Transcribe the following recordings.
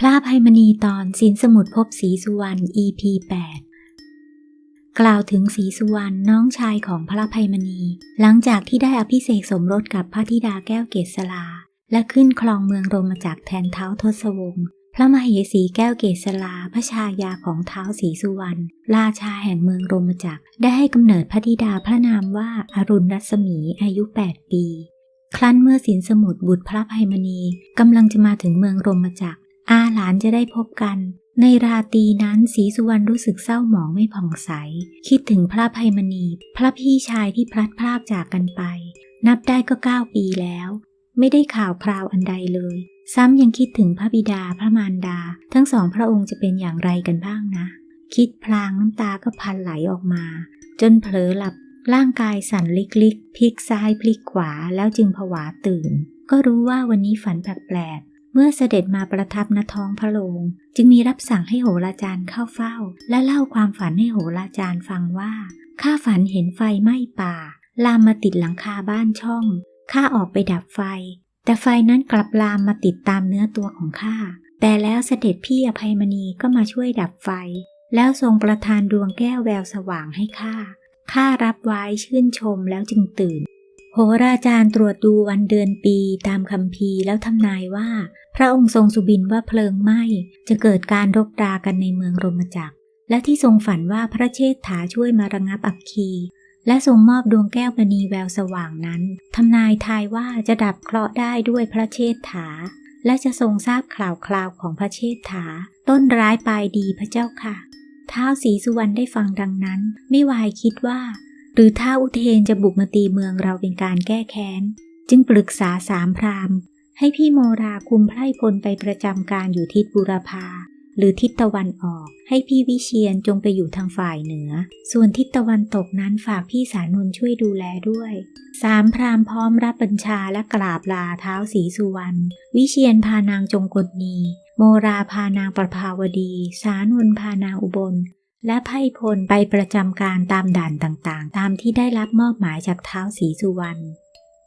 พระภัยมณีตอนสินสมุดพบศรีสุวรรณ EP 8 กล่าวถึงศรีสุวรรณน้องชายของพระภัยมณี หลังจากที่ได้อภิเษกสมรสกับพระธิดาแก้วเกษลา และขึ้นครองเมืองโรมจากแทนเท้าทศวงศ์พระมเหสีแก้วเกษลาพระชายาของเท้าศรีสุวรรณราชาแห่งเมืองโรมจักรได้ให้กำเนิดพระธิดาพระนามว่าอารุณรัศมีอายุ 8 ปี ครั้นเมื่อสินสมุดบุตรพระภัยมณีกำลังจะมาถึงเมืองโรมจักร หลานจะได้พบกัน ในราตรีนั้นศรีสุวรรณรู้สึกเศร้าหมองไม่ผ่องใส คิดถึงพระภัยมณี พระพี่ชายที่พลัดพรากจากกันไป นับได้ก็เก้าปีแล้ว ไม่ได้ข่าวคราวอันใดเลย ซ้ำยังคิดถึงพระบิดาพระมารดา ทั้งสองพระองค์จะเป็นอย่างไรกันบ้างนะ คิดพลางน้ำตาก็พันไหลออกมา จนเผลอหลับร่างกายสั่นลิกๆพลิกซ้ายพลิกขวาแล้วจึงผวาตื่น ก็รู้ว่าวันนี้ฝันแปลก มื่อเสด็จมาประทับณท้องพระโรงจึงมีรับสั่งให้โหราจารย์เข้าเฝ้า และเล่าความฝันให้โหราจารย์ฟังว่า ข้าฝันเห็นไฟไหม้ป่า ลามมาติดหลังคาบ้านช่อง ข้าออกไปดับไฟ แต่ไฟนั้นกลับลามมาติดตามเนื้อตัวของข้า แต่แล้วเสด็จพี่อภัยมณีก็มาช่วยดับไฟ แล้วทรงประทานดวงแก้วแววสว่างให้ข้า ข้ารับไว้ชื่นชมแล้วจึงตื่น หราจารย์ตรวจดูวันเดือนปีตามคำพีแล้วทำนายว่า พระองค์ทรงสุบินว่าเพลิงไหม้จะเกิดการรบรากันในเมืองรมจักร และที่ทรงฝันว่าพระเชษฐาช่วยมาระงับอัคคี และทรงมอบดวงแก้วมณีแววสว่างนั้นทำนายทายว่าจะดับเคราะห์ได้ด้วยพระเชษฐา และจะทรงทราบข่าวคราวของพระเชษฐา ต้นร้ายปลายดีพระเจ้าค่ะท้าวศรีสุวรรณได้ฟังดังนั้น ไม่วายคิดว่า หรือท้าอุเทนจะบุกมาตีเมืองเราเป็นการแก้แค้น จึงปรึกษาสามพราหมณ์ให้พี่โมราคุมไพร่พลไปประจำการอยู่ทิศบุรพาหรือทิศตะวันออก ให้พี่วิเชียนจงไปอยู่ทางฝ่ายเหนือ ส่วนทิศตะวันตกนั้นฝากพี่สานุนช่วยดูแลด้วย สามพราหมณ์พร้อมรับบัญชาและกราบลาเท้าวศรีสุวรรณ วิเชียนพานางจงกฎนี โมราพานางประภาวดี สานุนพานางอุบล และไพ่พลไปประจำการตามด่านต่างๆ ตามที่ได้รับมอบหมายจากเท้าวศรีสุวรรณ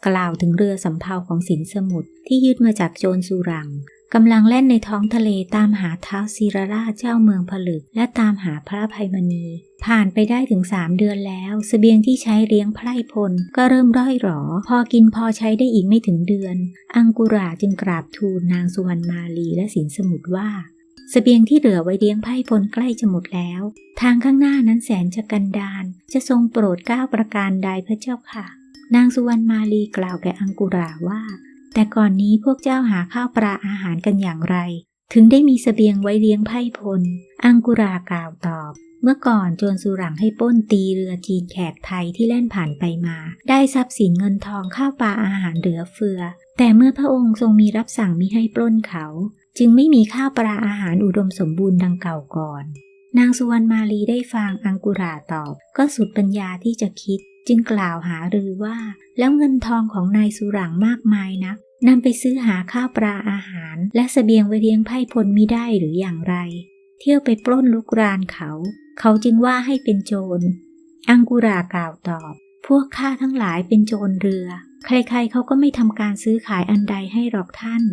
กล่าวถึงเรือสำเภาของสินสมุทรที่ยึดมาจากโจรสุรังกำลังแล่นในท้องทะเลตามหาเท้าศิรราชเจ้าเมืองผลึก และตามหาพระภัยมณี ผ่านไปได้ถึงสามเดือนแล้วสเสบียงที่ใช้เลี้ยงไพร่พล ก็เริ่มร่อยหรอ พอกินพอใช้ได้อีกไม่ถึงเดือน อังกุราจึงกราบทูลนางสุวรรณมาลีและสินสมุทรว่า สเสบียงที่เหลือไว้เลี้ยงไพ่พลใกล้จะหมดแล้ว ทางข้างหน้านั้นแสนจะกันดาน จะทรงโปรดก้าวประการใดพระเจ้าค่ะ นางสุวรรณมาลีกล่าวแก่อังกุราว่า แต่ก่อนนี้พวกเจ้าหาข้าวปลาอาหารกันอย่างไร ถึงได้มีสเสบียงไว้เลี้ยงไพ่พล อังกุรากล่าวตอบ เมื่อก่อนโจรสุรังให้ปล้นตีเรือจีนแขกไทยที่แล่นผ่านไปมา ได้ทรัพย์สินเงินทองข้าวปลาอาหารเหลือเฟือ แต่เมื่อพระองค์ทรงมีรับสั่งมิให้ปล้นเขา จึงไม่มีข้าวปลาอาหารอุดมสมบูรณ์ดังเก่าก่อน นางสุวรรณมาลีได้ฟังอังกุราตอบ ก็สุดปัญญาที่จะคิด จึงกล่าวหารือว่า แล้วเงินทองของนายสุรังมากมายนักนำไปซื้อหาข้าวปลาอาหาร และสเสบียงไว้เลี้ยงไพ่พลมิได้หรืออย่างไร เที่ยวไปปล้นลุกรานเขา เขาจึงว่าให้เป็นโจร อังกุรากล่าวตอบ พวกข้าทั้งหลายเป็นโจรเรือ ใครๆเขาก็ไม่ทำการซื้อขายอันใดให้หรอกท่าน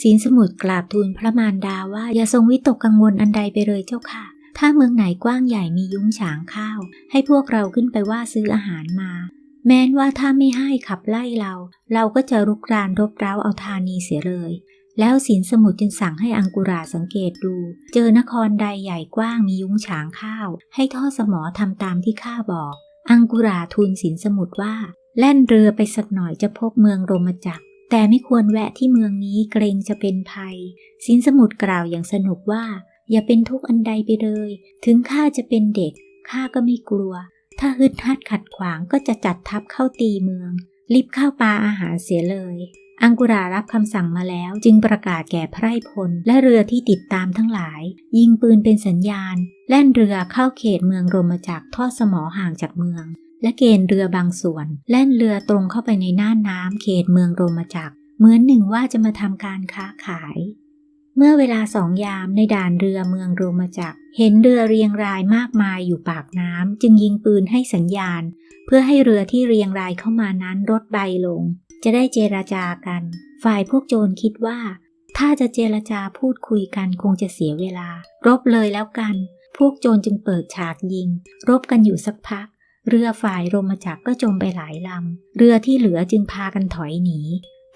ศีลสมุทรกราบทูลพระมารดาว่าอย่าทรงวิตกกังวลอันใดไปเลยเจ้าค่ะ ถ้าเมืองไหนกว้างใหญ่มียุ้งฉางข้าว ให้พวกเราขึ้นไปว่าซื้ออาหารมา แม้นว่าถ้าไม่ให้ขับไล่เรา เราก็จะรุกรานรบเร้าเอาธานีเสียเลย แล้วศีลสมุทรจึงสั่งให้อังกุราสังเกตดู เจอนครใดใหญ่กว้างมียุ้งฉางข้าว ให้ท่อสมอทำตามที่ข้าบอก อังกุราทูลศีลสมุทรว่า แล่นเรือไปสักหน่อยจะพบเมืองโรมจักร แต่ไม่ควรแวะที่เมืองนี้เกรงจะเป็นภัย สินสมุทรกล่าวอย่างสนุกว่า อย่าเป็นทุกข์อันใดไปเลย ถึงข้าจะเป็นเด็กข้าก็ไม่กลัว ถ้าฮึดฮัดขัดขวางก็จะจัดทัพเข้าตีเมือง รีบเข้าปลาอาหารเสียเลย อังกุรารับคำสั่งมาแล้วจึงประกาศแก่ไพร่พลและเรือที่ติดตามทั้งหลาย ยิงปืนเป็นสัญญาณ แล่นเรือเข้าเขตเมืองโรมจักรทอดสมอห่างจากเมือง และเกณฑ์เรือบางส่วน แล่นเรือตรงเข้าไปในน่านน้ำเขตเมืองโรมาจักรเหมือนหนึ่งว่าจะมาทำการค้าขาย เมื่อเวลาสองยามในด่านเรือเมืองโรมาจักรเห็นเรือเรียงรายมากมายอยู่ปากน้ำจึงยิงปืนให้สัญญาณ เพื่อให้เรือที่เรียงรายเข้ามานั้นลดใบลง จะได้เจราจากัน ฝ่ายพวกโจรคิดว่า ถ้าจะเจรจาพูดคุยกันคงจะเสียเวลา รบเลยแล้วกัน พวกโจรจึงเปิดฉากยิง รบกันอยู่สักพัก เรือฝ่ายโรมจักรก็จมไปหลายลำ เรือที่เหลือจึงพากันถอยหนี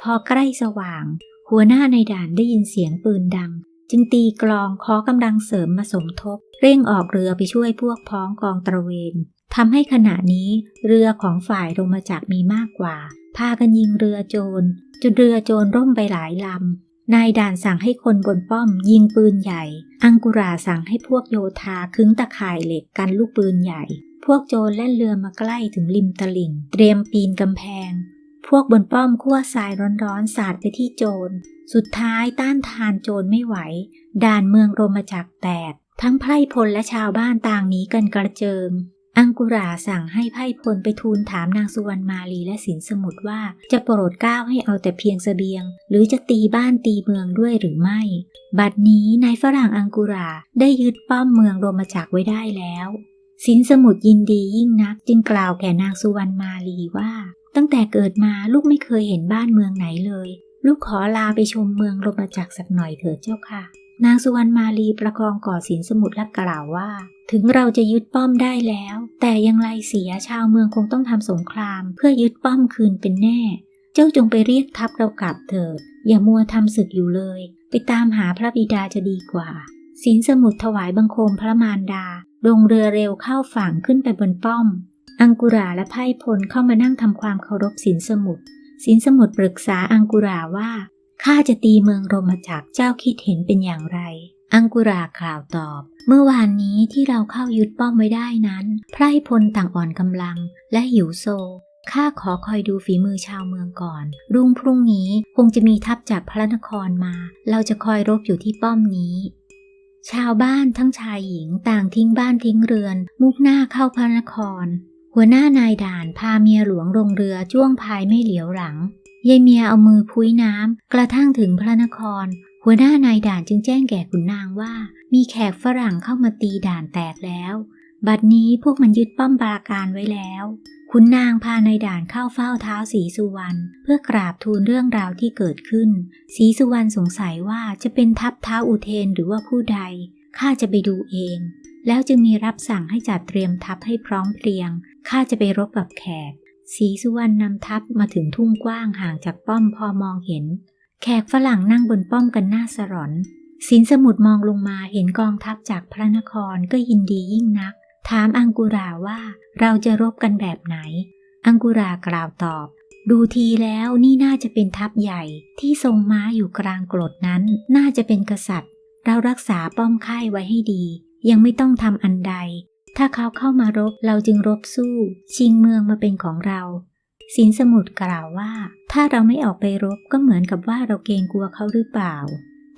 พอใกล้สว่าง หัวหน้าในด่านได้ยินเสียงปืนดัง จึงตีกลองขอกำลังเสริมมาสมทบ เร่งออกเรือไปช่วยพวกพ้องกองตระเวนทำให้ขณะนี้เรือของฝ่ายโรมจักรมีมากกว่า พากันยิงเรือโจรจนเรือโจรร่มไปหลายลำ นายด่านสั่งให้คนบนป้อมยิงปืนใหญ่ อังกุราสั่งให้พวกโยธาขึงตะข่ายเหล็กกันลูกปืนใหญ่ พวกโจรแล่นเรือมาใกล้ถึงริมตลิ่ง เตรียมปีนกำแพง พวกบนป้อมขั้วทรายร้อนๆสาดไปที่โจร สุดท้ายต้านทานโจรไม่ไหว ด่านเมืองโรมจักรแตก ทั้งไพร่พลและชาวบ้านต่างหนีกันกระเจิง อังกุราสั่งให้ไพร่พลไปทูลถามนางสุวรรณมาลีและสินสมุทรว่าจะโปรดก้าวให้เอาแต่เพียงสเสบียง หรือจะตีบ้านตีเมืองด้วยหรือไม่ บัดนี้นายฝรั่งอังกุราได้ยึดป้อมเมืองโรมจักรไว้ได้แล้ว สินสมุทรยินดียิ่งนักจึงกล่าวแก่นางสุวรรณมาลีว่า ตั้งแต่เกิดมาลูกไม่เคยเห็นบ้านเมืองไหนเลย ลูกขอลาไปชมเมืองโรมจักสักหน่อยเถิดเจ้าค่ะ นางสุวรรณมาลีประคองก่อสินสมุทรและกล่าวว่า ถึงเราจะยึดป้อมได้แล้ว แต่ยังไรเสียชาวเมืองคงต้องทำสงคราม เพื่อยึดป้อมคืนเป็นแน่ เจ้าจงไปเรียกทัพเรากลับเถิด อย่ามัวทำศึกอยู่เลย ไปตามหาพระบิดาจะดีกว่าสินสมุทรถวายบังคมพระมารดา ลงเรือเร็วเข้าฝั่งขึ้นไปบนป้อม อังกุราและไพ่พลเข้ามานั่งทำความเคารพสินสมุทรสินสมุทรปรึกษาอังกุราว่าข้าจะตีเมืองโรมจักเจ้าคิดเห็นเป็นอย่างไร อังกุรากล่าวตอบ เมื่อวานนี้ที่เราเข้ายึดป้อมไว้ได้นั้น ไพร่พลต่างอ่อนกำลังและหิวโซ ข้าขอคอยดูฝีมือชาวเมืองก่อน รุ่งพรุ่งนี้คงจะมีทัพจากพระนครมา เราจะคอยรบอยู่ที่ป้อมนี้ ชาวบ้านทั้งชายหญิงต่างทิ้งบ้านทิ้งเรือน มุกหน้าเข้าพระนคร หัวหน้านายด่านพาเมียหลวงลงเรือจ้วงพายไม่เหลียวหลังยายเมียเอามือพุ้ยน้ำกระทั่งถึงพระนคร หัวหน้านายด่านจึงแจ้งแก่ขุนนางว่า มีแขกฝรั่งเข้ามาตีด่านแตกแล้ว บัดนี้พวกมันยึดป้อมปราการไว้แล้ว ขุนนางพานายด่านเข้าเฝ้าเท้าสีสุวรรณเพื่อกราบทูลเรื่องราวที่เกิดขึ้น สีสุวรรณสงสัยว่าจะเป็นทัพเท้าอุเทนหรือว่าผู้ใด ข้าจะไปดูเอง แล้วจึงมีรับสั่งให้จัดเตรียมทัพให้พร้อมเพรียง ข้าจะไปรบกับแขก สีสุวรรณนำทัพมาถึงทุ่งกว้างห่างจากป้อมพอมองเห็น แขกฝรั่งนั่งบนป้อมกันหน้าสรอนสินสมุทรมองลงมาเห็นกองทัพจากพระนครก็ยินดียิ่งนัก ถามอังกุราว่าเราจะรบกันแบบไหน อังกุรากล่าวตอบ ดูทีแล้วนี่น่าจะเป็นทัพใหญ่ที่ทรงม้าอยู่กลางกรดนั้น น่าจะเป็นกษัตริย์ เรารักษาป้อมค่ายไว้ให้ดี ยังไม่ต้องทำอันใด ถ้าเขาเข้ามารบเราจึงรบสู้ ชิงเมืองมาเป็นของเราสินสมุทรกล่าวว่า ถ้าเราไม่ออกไปรบก็เหมือนกับว่าเราเกรงกลัวเขาหรือเปล่า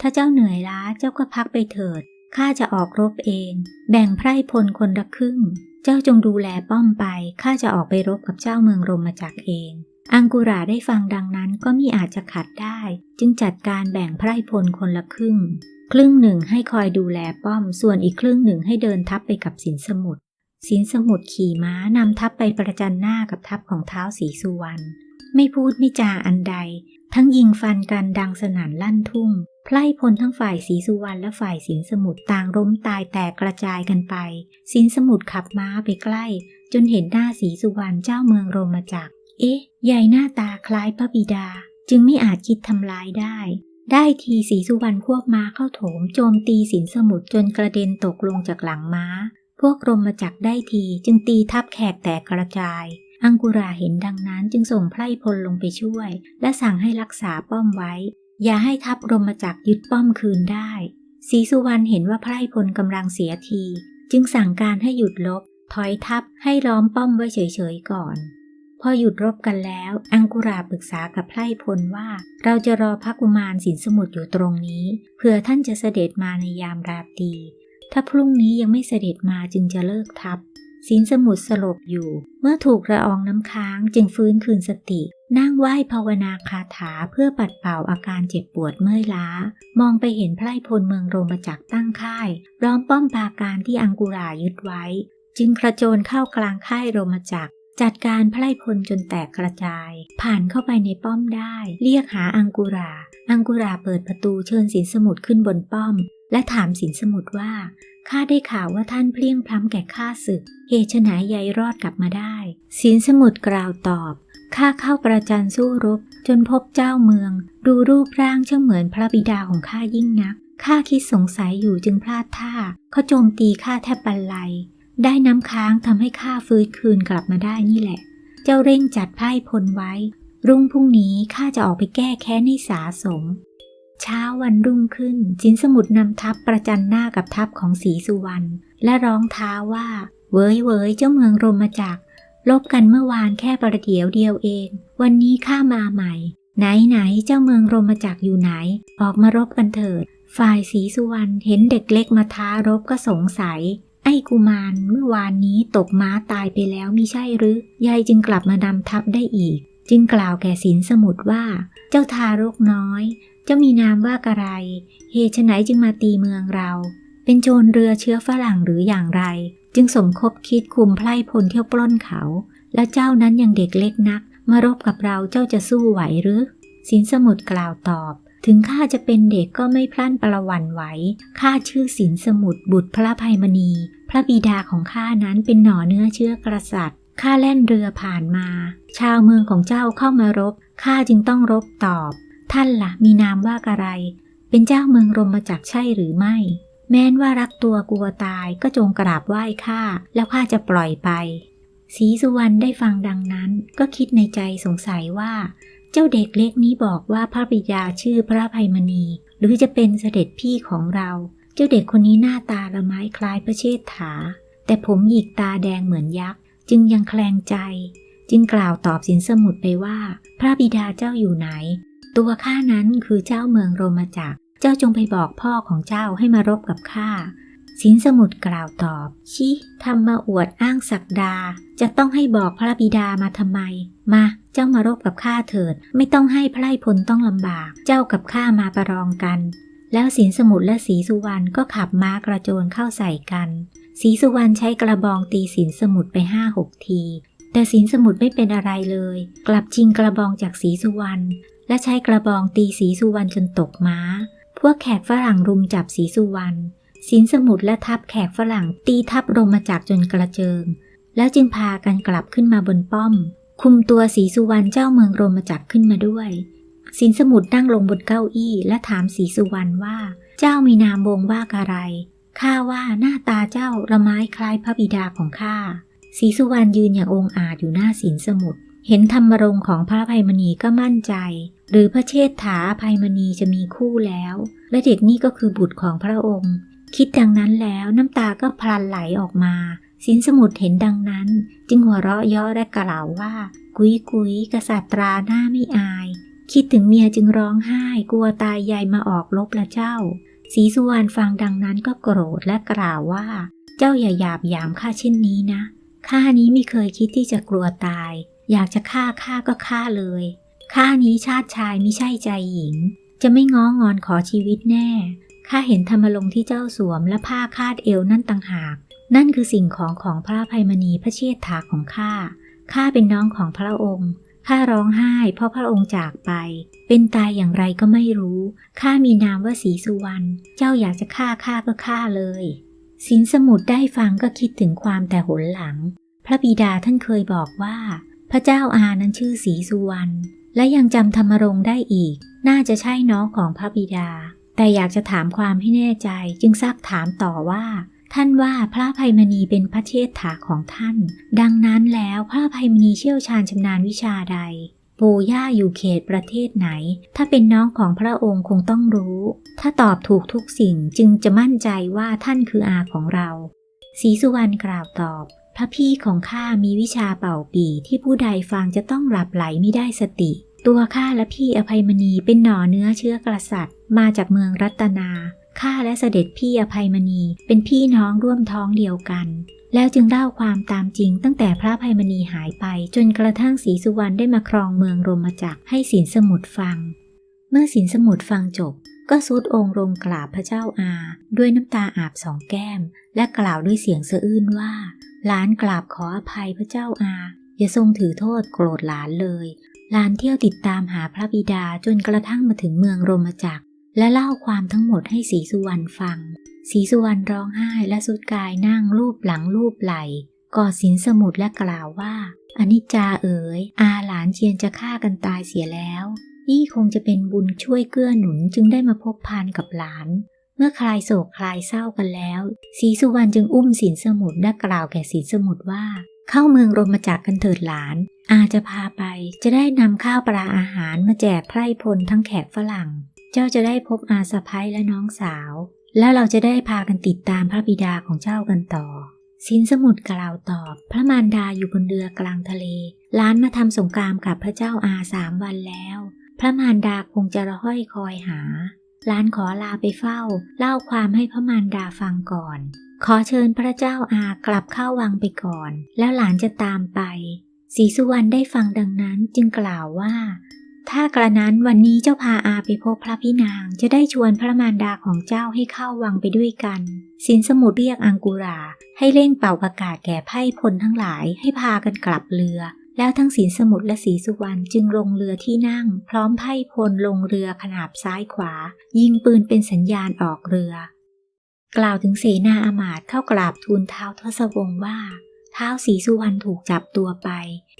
ถ้าเจ้าเหนื่อยล้าเจ้าก็พักไปเถิด ข้าจะออกรบเอง แบ่งไพร่พลคนละครึ่ง เจ้าจงดูแลป้อมไป ข้าจะออกไปรบกับเจ้าเมืองรมมาจักเอง อังกุราได้ฟังดังนั้นก็มิอาจจะขัดได้ จึงจัดการแบ่งไพร่พลคนละครึ่ง ครึ่งหนึ่งให้คอยดูแลป้อม ส่วนอีกครึ่งหนึ่งให้เดินทัพไปกับสินสมุทร สินสมุทรขี่ม้านำทัพไปประจันหน้ากับทัพของเท้าสีสุวรรณ ไม่พูดไม่จาอันใด ทั้งยิงฟันกันดังสนั่นลั่นทุ่ง ไพร่พลทั้งฝ่ายสีสุวรรณและฝ่ายสินสมุทรต่างล้มตายแตกกระจายกันไป สินสมุทรขับม้าไปใกล้ จนเห็นหน้าสีสุวรรณเจ้าเมืองโรมาจักร เอ๊ะ ใหญ่หน้าตาคล้ายพระบิดา จึงไม่อาจคิดทำลายได้ ได้ทีสีสุวรรณควบม้าเข้าโถมโจมตีสินสมุทรจนกระเด็นตกลงจากหลังม้า พวกรมาจักรได้ทีจึงตีทับแขกแตกกระจาย อังกุราเห็นดังนั้นจึงส่งไพร่พลลงไปช่วย และสั่งให้รักษาป้อมไว้ อย่าให้ทัพรมจักรยึดป้อมคืนได้ศรีสุวรรณเห็นว่าไพร่พลกำลังเสียที จึงสั่งการให้หยุดลบ ถอยทัพให้ล้อมป้อมไว้เฉยๆก่อน พอหยุดรบกันแล้ว อังกุราปรึกษากับไพร่พลว่า เราจะรอพระกุมารสินสมุทรอยู่ตรงนี้เผื่อท่านจะเสด็จมาในยามราตรีถ้าพรุ่งนี้ยังไม่เสด็จมาจึงจะเลิกทัพสินสมุทรสลบอยู่ เมื่อถูกระอองน้ำค้างจึงฟื้นคืนสติ นั่งไหว้ภาวนาคาถาเพื่อปัดเป่าอาการเจ็บปวดเมื่อยล้า มองไปเห็นไพร่พลเมืองโรมจักตั้งค่ายล้อมป้อมปราการที่อังกุรายึดไว้ จึงกระโจนเข้ากลางค่ายโรมจักจัดการไพร่พลจนแตกกระจาย ผ่านเข้าไปในป้อมได้ เรียกหาอังกุรา อังกุราเปิดประตูเชิญสินสมุทรขึ้นบนป้อม และถามสินสมุทรว่าข้าได้ข่าวว่าท่านเพลียงพล้ำแก่ข้าศึก เหตุไฉนใยรอดกลับมาได้ สินสมุทรกล่าวตอบ ข้าเข้าประจันสู้รบ จนพบเจ้าเมือง ดูรูปร่างช่างเหมือนพระบิดาของข้ายิ่งนัก ข้าคิดสงสัยอยู่จึงพลาดท่า เขาโจมตีข้าแทบบันไลได้น้ำค้างทำให้ข้าฟื้นคืนกลับมาได้นี่แหละ เจ้าเร่งจัดไพ่พลไว้ รุ่งพรุ่งนี้ข้าจะออกไปแก้แค้นให้สาสม เช้าวันรุ่งขึ้นสินสมุทรนำทัพประจันหน้ากับทัพของศรีสุวรรณและร้องท้าว่า เว้ยเว้ยเจ้าเมืองรมจัก ลบกันเมื่อวานแค่ประเดี๋ยวเดียวเอง วันนี้ข้ามาใหม่ ไหนไหนเจ้าเมืองรมจักอยู่ไหน ออกมารบกันเถิด ฝ่ายศรีสุวรรณเห็นเด็กเล็กมาท้ารบก็สงสัย ไอ้กุมารเมื่อวานนี้ตกม้าตายไปแล้วมิใช่หรือยายจึงกลับมานำทัพได้อีก จึงกล่าวแก่สินสมุทรว่า เจ้าทารกน้อย เจ้ามีนามว่ากระไร เหตุไฉนจึงมาตีเมืองเรา เป็นโจรเรือเชื้อฝรั่งหรืออย่างไร จึงสมคบคิดคุมไพร่พลเที่ยวปล้นเขา และเจ้านั้นยังเด็กเล็กนัก มารบกับเราเจ้าจะสู้ไหวหรือสินสมุทรกล่าวตอบ ถึงข้าจะเป็นเด็กก็ไม่พลั้นประวันไหวข้าชื่อสินสมุทรบุตรพระภัยมณี พระบิดาของข้านั้นเป็นหน่อเนื้อเชื้อกษัตริย์ข้าแล่นเรือผ่านมา ชาวเมืองของเจ้าเข้ามารบข้าจึงต้องรบตอบ ท่านละ่ะมีนามว่าอะไร เป็นเจ้าเมืองรมจักใช่หรือไม่ แม้นว่ารักตัวกลัวตายก็จงกราบไหว้ข้าแล้วข้าจะปล่อยไปศรีสุวรรณได้ฟังดังนั้น ก็คิดในใจสงสัยว่า เจ้าเด็กเล็กนี้บอกว่าพระบิดาชื่อพระภัยมณี หรือจะเป็นเสด็จพี่ของเรา เจ้าเด็กคนนี้หน้าตาละไม้คล้ายพระเชษฐา แต่ผมหยิกตาแดงเหมือนยักษ์ จึงยังแคลงใจ จึงกล่าวตอบสินสมุทรไปว่า พระบิดาเจ้าอยู่ไหน ตัวข้านั้นคือเจ้าเมืองโรมจักร เจ้าจงไปบอกพ่อของเจ้าให้มารบกับข้าสินสมุทรกล่าวตอบ ชิทำมาอวดอ้างศักดา จะต้องให้บอกพระบิดามาทำไม มาเจ้ามารบกับข้าเถิด ไม่ต้องให้ไพร่พลต้องลำบาก เจ้ากับข้ามาประลองกัน แล้วสินสมุทรและสีสุวรรณก็ขับม้ากระโจนเข้าใส่กันสีสุวรรณใช้กระบองตีสินสมุทรไปห้าหกที แต่สินสมุทรไม่เป็นอะไรเลย กลับชิงกระบองจากสีสุวรรณและใช้กระบองตีสีสุวรรณจนตกม้า พวกแขกฝรั่งรุมจับสีสุวรรณสินสมุทรและทัพแขกฝรั่งตีทัพรมาจักจนกระเจิง แล้วจึงพากันกลับขึ้นมาบนป้อม คุมตัวสีสุวรรณเจ้าเมืองรมจักขึ้นมาด้วย สินสมุทรนั่งลงบนเก้าอี้และถามสีสุวรรณว่า เจ้ามีนามวงว่าอะไรข้าว่าหน้าตาเจ้าละไม้คล้ายพระบิดาของข้าสีสุวรรณยืนอย่างองอาจอยู่หน้าสินสมุทรเห็นธรรมรงของพระภัยมณีก็มั่นใจ หรือพระเชษฐาภัยมณีจะมีคู่แล้ว และเด็กนี่ก็คือบุตรของพระองค์ คิดดังนั้นแล้วน้ำตาก็พลันไหลออกมา สินสมุทรเห็นดังนั้น จึงหัวเราะย่อและกล่าวว่า กุยกุยกษัตราหน้าไม่อาย คิดถึงเมียจึงร้องไห้ กลัวตายใหญ่มาออกลบละเจ้าสีสุวรรณฟังดังนั้นก็โกรธและกล่าวว่า เจ้าอย่าหยาบยามข้าเช่นนี้นะข้านี้ไม่เคยคิดที่จะกลัวตาย อยากจะฆ่าข้าก็ฆ่าเลย ข้านี้ชาติชายไม่ใช่ใจหญิง จะไม่ง้องอนขอชีวิตแน่ ข้าเห็นธรรมลงที่เจ้าสวมและผ้าคาดเอวนั่นต่างหาก นั่นคือสิ่งของของพระภัยมณีพระเชษฐาของข้า ข้าเป็นน้องของพระองค์ข้าร้องไห้เพราะพระองค์จากไป เป็นตายอย่างไรก็ไม่รู้ ข้ามีนามว่าสีสุวรรณ เจ้าอยากจะฆ่าข้าก็ฆ่าเลย สินสมุทรได้ฟังก็คิดถึงความแต่หนหลัง พระบิดาท่านเคยบอกว่า พระเจ้าอานั้นชื่อสีสุวรรณ และยังจำธรรมรงได้อีก น่าจะใช่น้องของพระบิดา แต่อยากจะถามความให้แน่ใจจึงซักถามต่อว่า ท่านว่าพระภัยมณีเป็นพระเชษฐาของท่าน ดังนั้นแล้วพระภัยมณีเชี่ยวชาญชำนาญวิชาใด ปู่ย่าอยู่เขตประเทศไหน ถ้าเป็นน้องของพระองค์คงต้องรู้ ถ้าตอบถูกทุกสิ่งจึงจะมั่นใจว่าท่านคืออาของเราศรีสุวรรณกล่าวตอบพระพี่ของข้ามีวิชาเป่าปีที่ผู้ใดฟังจะต้องหลับไหลไม่ได้สติ ตัวข้าและพี่อภัยมณีเป็นหน่อเนื้อเชื้อกษัตริย์ มาจากเมืองรัตนาข้าและเสด็จพี่อภัยมณีเป็นพี่น้องร่วมท้องเดียวกัน แล้วจึงเล่าความตามจริงตั้งแต่พระภัยมณีหายไป จนกระทั่งศรีสุวรรณได้มาครองเมืองรมจักรให้สินสมุทรฟัง เมื่อสินสมุทรฟังจบ ก็สุดองค์ลงกราบพระเจ้าอา ด้วยน้ำตาอาบสองแก้ม และกล่าวด้วยเสียงสะอื้นว่าหลานกราบขออภัยพระเจ้าอา อย่าทรงถือโทษโกรธหลานเลย ลานเที่ยวติดตามหาพระบิดาจนกระทั่งมาถึงเมืองโรมจักร และเล่าความทั้งหมดให้ศรีสุวรรณฟังศรีสุวรรณร้องไห้และสุดกายนั่งรูปหลังรูปไหลกอดสินสมุดและกล่าวว่าอนิจจาเอ๋ย อาหลานเชียนจะฆ่ากันตายเสียแล้ว นี่คงจะเป็นบุญช่วยเกื้อหนุนจึงได้มาพบพานกับหลาน เมื่อคลายโศกคลายเศร้ากันแล้วศรีสุวรรณจึงอุ้มสินสมุดและกล่าวแก่สินสมุดว่า เข้าเมืองรมจักกันเถิดหลาน อาจะพาไปจะได้นำข้าวปลาอาหารมาแจกไพร่พลทั้งแขกฝรั่ง เจ้าจะได้พบอาสะพ้ยและน้องสาว แล้วเราจะได้พากันติดตามพระบิดาของเจ้ากันต่อ สินสมุดกล่าวตอบ พระมารดาอยู่บนเรือกลางทะเล ล้านมาทำสงครามกับพระเจ้าอาสามวันแล้ว พระมารดาคงจะระห้อยคอยหา ล้านขอลาไปเฝ้า เล่าความให้พระมารดาฟังก่อน ขอเชิญพระเจ้าอากลับเข้าวังไปก่อน แล้วหลานจะตามไปศรีสุวรรณได้ฟังดังนั้นจึงกล่าวว่า ถ้ากระนั้นวันนี้เจ้าพาอาไปพบพระพี่นางจะได้ชวนพระมารดาของเจ้าให้เข้าวังไปด้วยกันสินสมุทรเรียกอังกุราให้เร่งเป่าประกาศแก่ไพ่พลทั้งหลายให้พากันกลับเรือ แล้วทั้งสีสมุทรและศรีสุวรรณจึงลงเรือที่นั่ง พร้อมไพ่พลลงเรือขนาบซ้ายขวา ยิงปืนเป็นสัญญาณออกเรือ กล่าวถึงเสนาอามาตย์เข้ากราบทูลเท้าทศวงศ์ว่าเท้าสีสุวรรณถูกจับตัวไป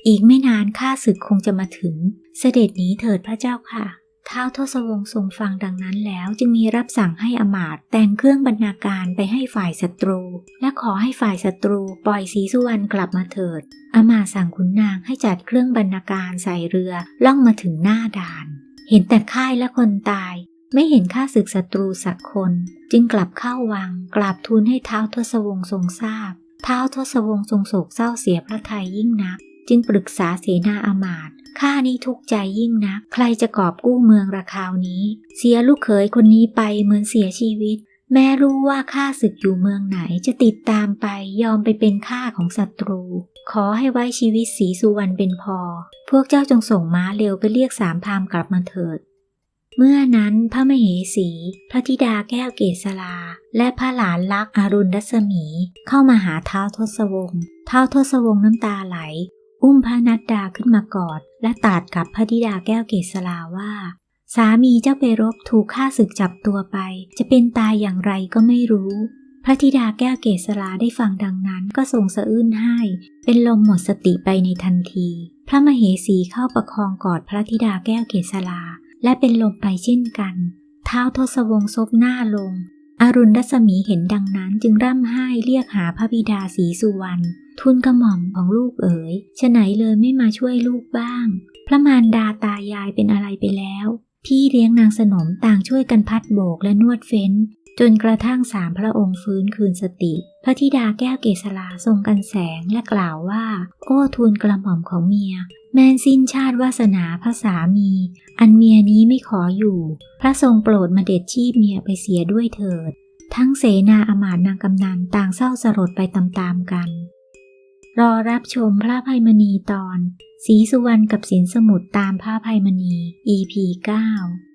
อีกไม่นานข้าศึกคงจะมาถึง เสด็จหนีเถิดพระเจ้าค่ะ ท้าวทศวงศ์ทรงฟังดังนั้นแล้วจึงมีรับสั่งให้อมาต์แต่งเครื่องบรรณาการไปให้ฝ่ายศัตรู และขอให้ฝ่ายศัตรูปล่อยสีสุวรรณกลับมาเถิด อมาต์สั่งขุนนางให้จัดเครื่องบรรณาการใส่เรือล่องมาถึงหน้าด่าน เห็นแต่ค่ายและคนตาย ไม่เห็นข้าศึกศัตรูสักคน จึงกลับเข้าวังกราบทูลให้ท้าวทศวงศ์ทรงทราบท้าวทศวงศ์ทรงโศกเศร้าเสียพระทัยยิ่งนัก จึงปรึกษาเสนาอามาต์ ข้านี้ทุกใจยิ่งนัก ใครจะกอบกู้เมืองราคาวนี้ เสียลูกเขยคนนี้ไปเหมือนเสียชีวิต แม้รู้ว่าข้าศึกอยู่เมืองไหนจะติดตามไปยอมไปเป็นข้าของศัตรู ขอให้ไว้ชีวิตสีสุวรรณเป็นพอ พวกเจ้าจงส่งม้าเร็วไปเรียกสามพามกลับมาเถิดเมื่อนั้นพระมเหสี พระธิดาแก้วเกษราและพระหลานลักษ์อรุณรัศมี เข้ามาหาเท้าทศวงศ์เท้าทศวงศ์น้ำตาไหล อุ้มพระนัดดาขึ้นมากอด และตรัดกับพระธิดาแก้วเกษราว่า สามีเจ้าไปรบถูกข้าศึกจับตัวไป จะเป็นตายอย่างไรก็ไม่รู้ พระธิดาแก้วเกษราได้ฟังดังนั้นก็ทรงสะอื้นให้ เป็นลมหมดสติไปในทันที พระมเหสีเข้าประคองกอดพระธิดาแก้วเกษราและเป็นลมไปเช่นกัน เท้าทศวงศ์ซบหน้าลง อรุณรัศมีเห็นดังนั้นจึงร่ำไห้เรียกหาพระบิดาศรีสุวรรณทุนกระหม่อมของลูกเอ๋ยฉะไหนเลยไม่มาช่วยลูกบ้าง พระมารดาตายายเป็นอะไรไปแล้ว พี่เลี้ยงนางสนมต่างช่วยกันพัดโบกและนวดเฟ้น จนกระทั่งสามพระองค์ฟื้นคืนสติ ระธิดาแก้วเกษราทรงกันแสงและกล่าวว่า โอ้ทูลกระหม่อมของเมีย แม้นสิ้นชาติวาสนาพระสามี อันเมียนี้ไม่ขออยู่ พระทรงโปรดมาเด็ดชีพเมียไปเสียด้วยเถิด ทั้งเสนาอมาตนางกำนันต่างเศร้าสลดไปตามๆกัน รอรับชมพระภัยมณีตอน สีสุวรรณกับสินสมุทรตามพระภัยมณี EP 9